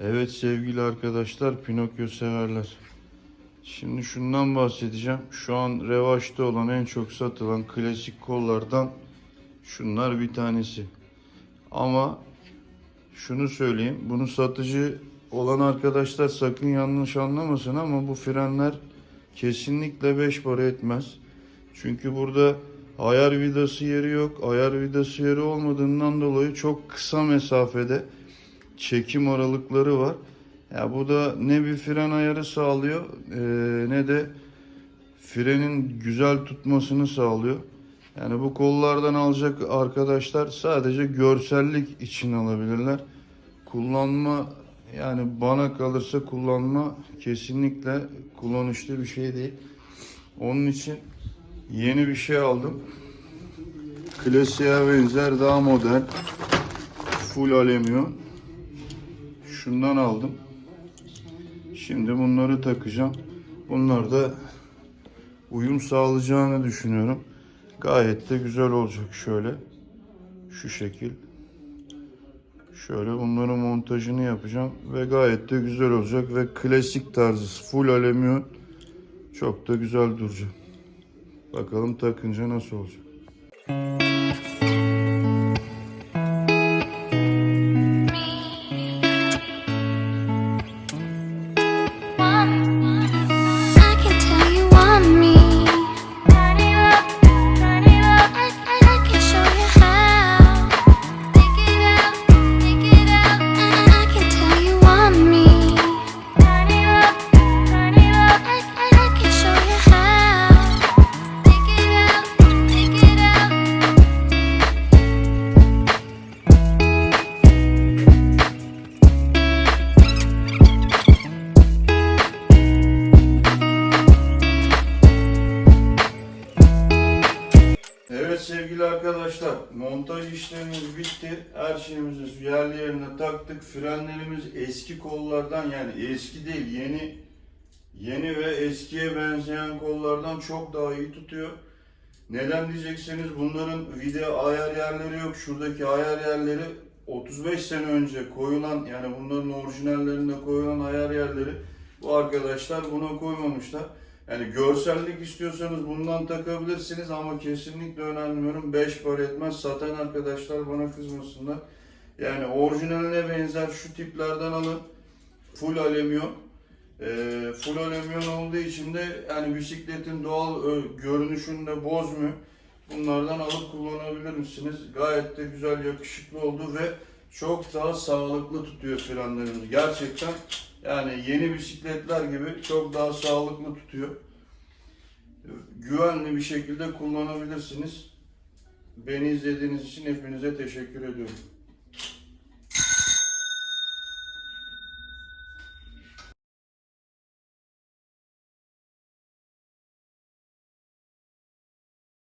Evet sevgili arkadaşlar, Pinokyo severler. Şimdi şundan bahsedeceğim. Şu an revaçta olan en çok satılan klasik kollardan şunlar bir tanesi. Ama şunu söyleyeyim, bunu satıcı olan arkadaşlar sakın yanlış anlamasın ama bu frenler kesinlikle 5 para etmez. Çünkü burada ayar vidası yeri yok. Ayar vidası yeri olmadığından dolayı çok kısa mesafede çekim aralıkları var. Ya bu da ne bir fren ayarı sağlıyor eee, ne de frenin güzel tutmasını sağlıyor. Yani bu kollardan alacak arkadaşlar sadece görsellik için alabilirler. Kullanma yani bana kalırsa kullanma kesinlikle kullanışlı bir şey değil. Onun için yeni bir şey aldım. Klasiğe benzer daha modern. Full alüminyum. Şundan aldım. Şimdi bunları takacağım. Bunlar da uyum sağlayacağını düşünüyorum. Gayet de güzel olacak şöyle. Şu şekil. Şöyle bunların montajını yapacağım ve gayet de güzel olacak ve klasik tarzı full alüminyum çok da güzel duracak. Bakalım takınca nasıl olacak. Evet sevgili arkadaşlar montaj işlemimiz bitti. Her şeyimizi yerli yerine taktık. Frenlerimiz eski kollardan yani eski değil yeni yeni ve eskiye benzeyen kollardan çok daha iyi tutuyor. Neden diyecekseniz bunların video ayar yerleri yok. Şuradaki ayar yerleri 35 sene önce koyulan yani bunların orijinallerinde koyulan ayar yerleri bu arkadaşlar buna koymamışlar. Yani görsellik istiyorsanız bundan takabilirsiniz ama kesinlikle önermiyorum. 5 para etmez. Satan arkadaşlar bana kızmasınlar. Yani orijinaline benzer şu tiplerden alın. Full alüminyum. Ee, full alüminyum olduğu için de yani bisikletin doğal ö, görünüşünü de bozmuyor. Bunlardan alıp kullanabilir misiniz? Gayet de güzel, yakışıklı oldu ve çok daha sağlıklı tutuyor frenlerimizi. Gerçekten yani yeni bisikletler gibi çok daha sağlıklı tutuyor. Güvenli bir şekilde kullanabilirsiniz. Beni izlediğiniz için hepinize teşekkür ediyorum.